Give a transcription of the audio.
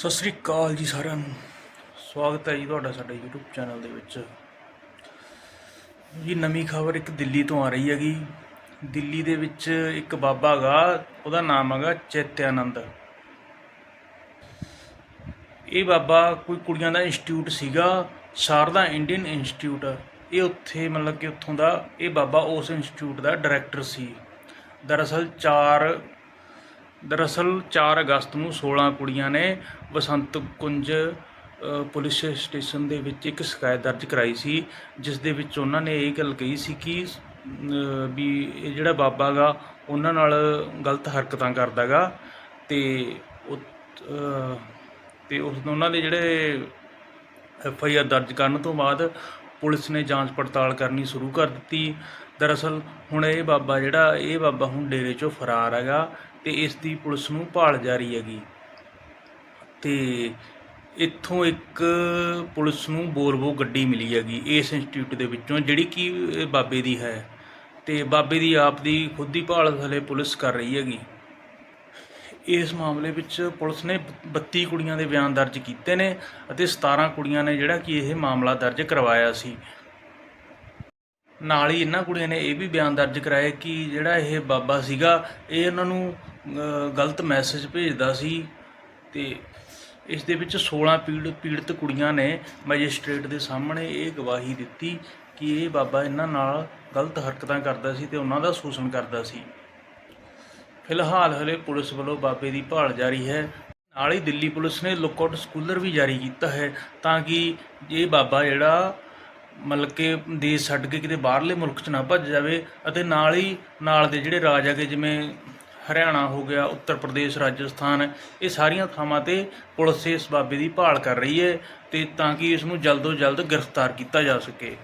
ਸਤਿ ਸ੍ਰੀ ਅਕਾਲ ਜੀ ਸਾਰਿਆਂ ਨੂੰ। ਸਵਾਗਤ ਹੈ ਜੀ ਤੁਹਾਡਾ ਸਾਡੇ YouTube ਚੈਨਲ ਦੇ ਵਿੱਚ। ਜੀ, ਨਵੀਂ ਖਬਰ ਇੱਕ ਦਿੱਲੀ ਤੋਂ ਆ ਰਹੀ ਹੈਗੀ। ਦਿੱਲੀ ਦੇ ਵਿੱਚ ਇੱਕ ਬਾਬਾ ਹੈਗਾ, ਉਹਦਾ ਨਾਮ ਹੈਗਾ ਚੇਤਿਆਨੰਦ। ਇਹ ਬਾਬਾ ਕੋਈ ਕੁੜੀਆਂ ਦਾ ਇੰਸਟੀਚਿਊਟ ਸੀਗਾ, ਸ਼ਾਰਦਾ ਇੰਡੀਅਨ ਇੰਸਟੀਚਿਊਟ। ਇਹ ਉੱਥੇ ਮਤਲਬ ਕਿ ਉੱਥੋਂ ਦਾ, ਇਹ ਬਾਬਾ ਉਸ ਇੰਸਟੀਚਿਊਟ ਦਾ ਡਾਇਰੈਕਟਰ ਸੀ। ਦਰਅਸਲ 4 ਦਰਅਸਲ 4 ਅਗਸਤ ਨੂੰ 16 ਕੁੜੀਆਂ ਨੇ ਬਸੰਤ ਕੁੰਜ ਪੁਲਿਸ ਸਟੇਸ਼ਨ ਦੇ ਵਿੱਚ ਇੱਕ ਸ਼ਿਕਾਇਤ ਦਰਜ ਕਰਾਈ ਸੀ, ਜਿਸ ਦੇ ਵਿੱਚ ਉਹਨਾਂ ਨੇ ਇਹ ਗੱਲ ਕਹੀ ਸੀ ਕਿ ਵੀ ਇਹ ਜਿਹੜਾ ਬਾਬਾ ਗਾ, ਉਹਨਾਂ ਨਾਲ ਗਲਤ ਹਰਕਤਾਂ ਕਰਦਾਗਾ ਤੇ ਉਹ ਤੇ ਉਸ, ਉਹਨਾਂ ਦੇ ਜਿਹੜੇ ਐਫ ਆਈ ਆਰ ਦਰਜ ਕਰਨ ਤੋਂ ਬਾਅਦ ਪੁਲਿਸ ਨੇ ਜਾਂਚ ਪੜਤਾਲ ਕਰਨੀ ਸ਼ੁਰੂ ਕਰ ਦਿੱਤੀ। ਦਰਅਸਲ ਹੁਣ ਇਹ ਬਾਬਾ ਜਿਹੜਾ, ਇਹ ਬਾਬਾ ਹੁਣ ਡੇਰੇ ਚੋਂ ਫਰਾਰ ਹੈਗਾ ਤੇ ਇਸ ਦੀ ਪੁਲਿਸ ਨੂੰ ਭਾਲ ਜਾਰੀ ਹੈਗੀ। ਤੇ ਇੱਥੋਂ ਇੱਕ ਪੁਲਿਸ ਨੂੰ ਬੋਰਬੋ ਗੱਡੀ ਮਿਲੀ ਹੈਗੀ ਇਸ ਇੰਸਟੀਚਿਊਟ ਦੇ ਵਿੱਚੋਂ, ਜਿਹੜੀ ਕਿ ਬਾਬੇ ਦੀ ਹੈ। ਤੇ ਬਾਬੇ ਦੀ ਆਪ ਦੀ ਖੁਦ ਦੀ ਭਾਲ ਹਲੇ ਪੁਲਿਸ ਕਰ ਰਹੀ ਹੈਗੀ। ਇਸ ਮਾਮਲੇ ਵਿੱਚ ਪੁਲਿਸ ਨੇ 32 ਕੁੜੀਆਂ ਦੇ ਬਿਆਨ ਦਰਜ ਕੀਤੇ ਨੇ ਅਤੇ 17 ਕੁੜੀਆਂ ਨੇ ਜਿਹੜਾ ਕਿ ਇਹ ਮਾਮਲਾ ਦਰਜ ਕਰਵਾਇਆ ਸੀ। ਨਾਲ ਹੀ ਇਹਨਾਂ ਕੁੜੀਆਂ ਨੇ ਇਹ ਵੀ ਬਿਆਨ ਦਰਜ ਕਰਾਇਆ ਕਿ ਜਿਹੜਾ ਇਹ ਬਾਬਾ ਸੀਗਾ, ਇਹ ਇਹਨਾਂ ਨੂੰ ਗਲਤ ਮੈਸੇਜ ਭੇਜਦਾ ਸੀ ਤੇ ਇਸ ਦੇ ਵਿੱਚ 16 ਪੀੜ, ਪੀੜਤ ਕੁੜੀਆਂ ਨੇ ਮੈਜਿਸਟ੍ਰੇਟ ਦੇ ਸਾਹਮਣੇ ਇਹ ਗਵਾਹੀ ਦਿੱਤੀ ਕਿ ਇਹ ਬਾਬਾ ਇਹਨਾਂ ਨਾਲ ਗਲਤ ਹਰਕਤਾਂ ਕਰਦਾ ਸੀ ਤੇ ਉਹਨਾਂ ਦਾ ਸ਼ੋਸ਼ਣ ਕਰਦਾ ਸੀ। ਫਿਲਹਾਲ ਹਲੇ ਪੁਲਿਸ ਵੱਲੋਂ ਬਾਬੇ ਦੀ ਭਾਲ ਜਾਰੀ ਹੈ। ਨਾਲ ਹੀ ਦਿੱਲੀ ਪੁਲਿਸ ਨੇ ਲੁੱਕਆਊਟ ਸਕੂਲਰ ਵੀ ਜਾਰੀ ਕੀਤਾ ਹੈ ਤਾਂ ਕਿ ਇਹ ਬਾਬਾ ਜਿਹੜਾ ਮਤਲਬ ਕਿ ਦੇਸ਼ ਛੱਡ ਕੇ ਕਿਤੇ ਬਾਹਰਲੇ ਮੁਲਕ 'ਚ ਨਾ ਭੱਜ ਜਾਵੇ ਅਤੇ ਨਾਲ ਹੀ ਨਾਲ ਦੇ ਜਿਹੜੇ ਰਾਜ ਹੈਗੇ ਜਿਵੇਂ ਹਰਿਆਣਾ ਹੋ ਗਿਆ, ਉੱਤਰ ਪ੍ਰਦੇਸ਼, ਰਾਜਸਥਾਨ, ਇਹ ਸਾਰੀਆਂ ਥਾਵਾਂ ਤੇ ਪੁਲਿਸ ਇਸ ਬਾਬੇ ਦੀ ਭਾਲ ਕਰ ਰਹੀ ਹੈ ਤੇ ਤਾਂ ਕਿ ਇਸ ਨੂੰ ਜਲਦ ਤੋਂ ਜਲਦ ਗ੍ਰਿਫਤਾਰ ਕੀਤਾ ਜਾ ਸਕੇ।